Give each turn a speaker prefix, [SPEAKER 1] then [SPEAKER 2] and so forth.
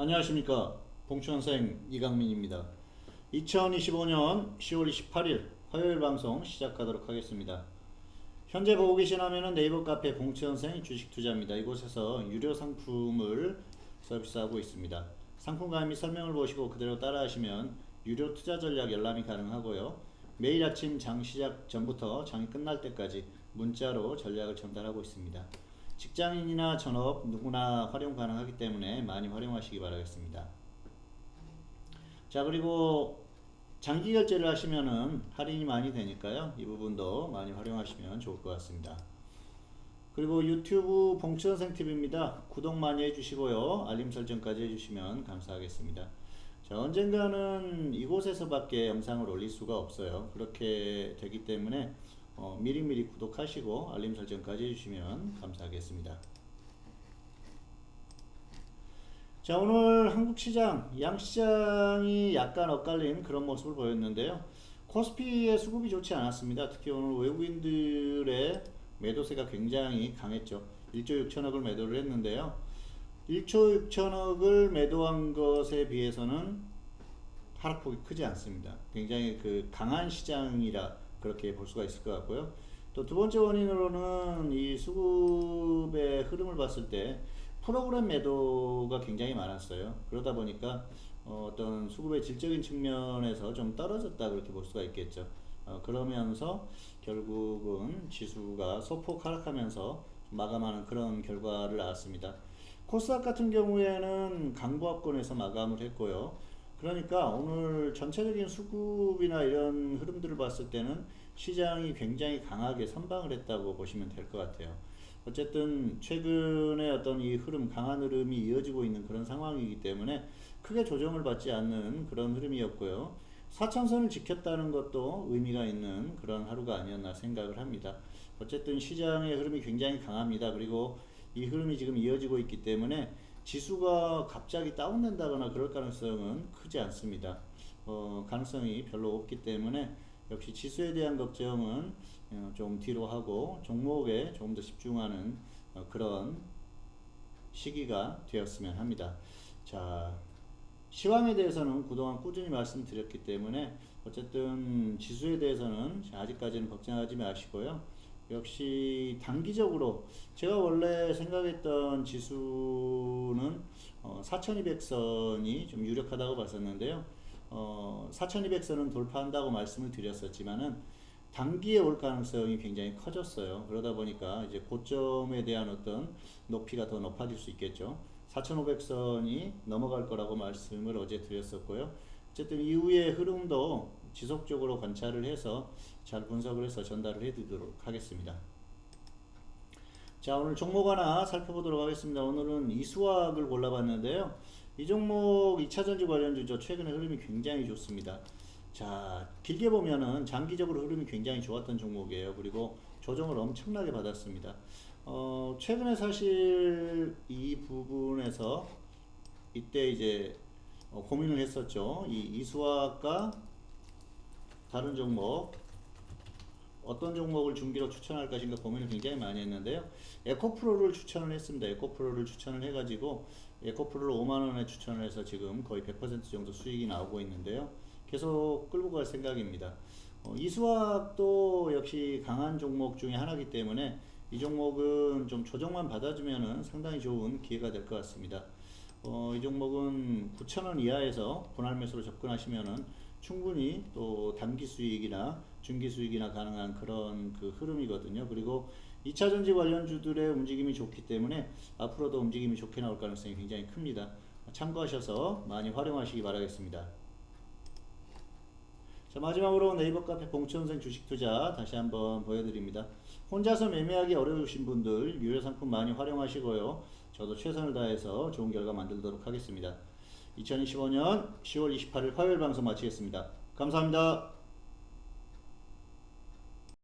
[SPEAKER 1] 안녕하십니까. 봉천생 이강민입니다. 2025년 10월 28일 화요일 방송 시작하도록 하겠습니다. 현재 보고 계신 화면은 네이버 카페 봉천생 주식투자입니다. 이곳에서 유료 상품을 서비스하고 있습니다. 상품 가입 및 설명을 보시고 그대로 따라 하시면 유료 투자 전략 열람이 가능하고요. 매일 아침 장 시작 전부터 장이 끝날 때까지 문자로 전략을 전달하고 있습니다 직장인이나 전업 누구나 활용 가능하기 때문에 많이 활용하시기 바라겠습니다. 자 그리고 장기 결제를 하시면은 할인이 많이 되니까요. 이 부분도 많이 활용하시면 좋을 것 같습니다. 그리고 유튜브 봉천생 TV입니다. 구독 많이 해주시고요. 알림 설정까지 해주시면 감사하겠습니다. 자 언젠가는 이곳에서밖에 영상을 올릴 수가 없어요. 그렇게 되기 때문에 어, 미리미리 구독하시고 알림 설정까지 해주시면 감사하겠습니다. 자 오늘 한국 시장 양시장이 약간 엇갈린 그런 모습을 보였는데요. 코스피의 수급이 좋지 않았습니다. 특히 오늘 외국인들의 매도세가 굉장히 강했죠. 1조 6천억을 매도를 했는데요. 1조 6천억을 매도한 것에 비해서는 하락폭이 크지 않습니다. 굉장히 그 강한 시장이라 그렇게 볼 수가 있을 것 같고요. 또 두 번째 원인으로는 이 수급의 흐름을 봤을 때 프로그램 매도가 굉장히 많았어요. 그러다 보니까 어, 떤 수급의 질적인 측면에서 좀 떨어졌다 그렇게 볼 수가 있겠죠. 어, 그러면서 결국은 지수가 소폭 하락하면서 마감하는 그런 결과를 낳았습니다. 코스닥 같은 경우에는 강보합권에서 마감을 했고요. 그러니까 오늘 전체적인 수급이나 이런 흐름들을 봤을 때는 시장이 굉장히 강하게 선방을 했다고 보시면 될 것 같아요. 어쨌든 최근에 어떤 이 흐름, 강한 흐름이 이어지고 있는 그런 상황이기 때문에 크게 조정을 받지 않는 그런 흐름이었고요. 4천선을 지켰다는 것도 의미가 있는 그런 하루가 아니었나 생각을 합니다. 어쨌든 시장의 흐름이 굉장히 강합니다. 그리고 이 흐름이 지금 이어지고 있기 때문에 지수가 갑자기 다운된다거나 그럴 가능성은 크지 않습니다. 어, 가능성이 별로 없기 때문에 역시 지수에 대한 걱정은 어, 좀 뒤로 하고 종목에 조금 더 집중하는 어, 그런 시기가 되었으면 합니다. 자, 시황에 대해서는 그동안 꾸준히 말씀드렸기 때문에 어쨌든 지수에 대해서는 아직까지는 걱정하지 마시고요. 역시 단기적으로 제가 원래 생각했던 지수는 어, 4200선이 좀 유력하다고 봤었는데요. 어, 4200선은 돌파한다고 말씀을 드렸었지만은 단기에 올 가능성이 굉장히 커졌어요. 그러다 보니까 이제 고점에 대한 어떤 높이가 더 높아질 수 있겠죠. 4500선이 넘어갈 거라고 말씀을 어제 드렸었고요. 어쨌든 이후의 흐름도 지속적으로 관찰을 해서 잘 분석을 해서 전달을 해드리도록 하겠습니다. 자 오늘 종목 하나 살펴보도록 하겠습니다. 오늘은 이수학을 골라봤는데요. 이 종목 2차전지 관련주죠. 최근에 흐름이 굉장히 좋습니다. 자 길게 보면은 장기적으로 흐름이 굉장히 좋았던 종목이에요. 그리고 조정을 엄청나게 받았습니다. 어, 최근에 사실 이 부분에서 이때 이제 어, 고민을 했었죠. 이 이수학과 다른 종목 어떤 종목을 중기로 추천할 것인가 고민을 굉장히 많이 했는데요. 에코프로를 추천을 했습니다. 에코프로를 추천을 해가지고 에코프로를 5만원에 추천을 해서 지금 거의 100% 정도 수익이 나오고 있는데요. 계속 끌고 갈 생각입니다. 어, 이수학도 역시 강한 종목 중에 하나이기 때문에 이 종목은 좀 조정만 받아주면 상당히 좋은 기회가 될 것 같습니다. 어, 이 종목은 9,000원 이하에서 분할 매수로 접근하시면은 충분히 또 단기 수익이나 중기 수익이나 가능한 그런 그 흐름이거든요. 그리고 2차 전지 관련주들의 움직임이 좋기 때문에 앞으로도 움직임이 좋게 나올 가능성이 굉장히 큽니다. 참고하셔서 많이 활용하시기 바라겠습니다. 자 마지막으로 네이버 카페 봉천생 주식투자 다시 한번 보여드립니다. 혼자서 매매하기 어려우신 분들 유료 상품 많이 활용하시고요. 저도 최선을 다해서 좋은 결과 만들도록 하겠습니다. 2025년 10월 28일 화요일 방송 마치겠습니다. 감사합니다.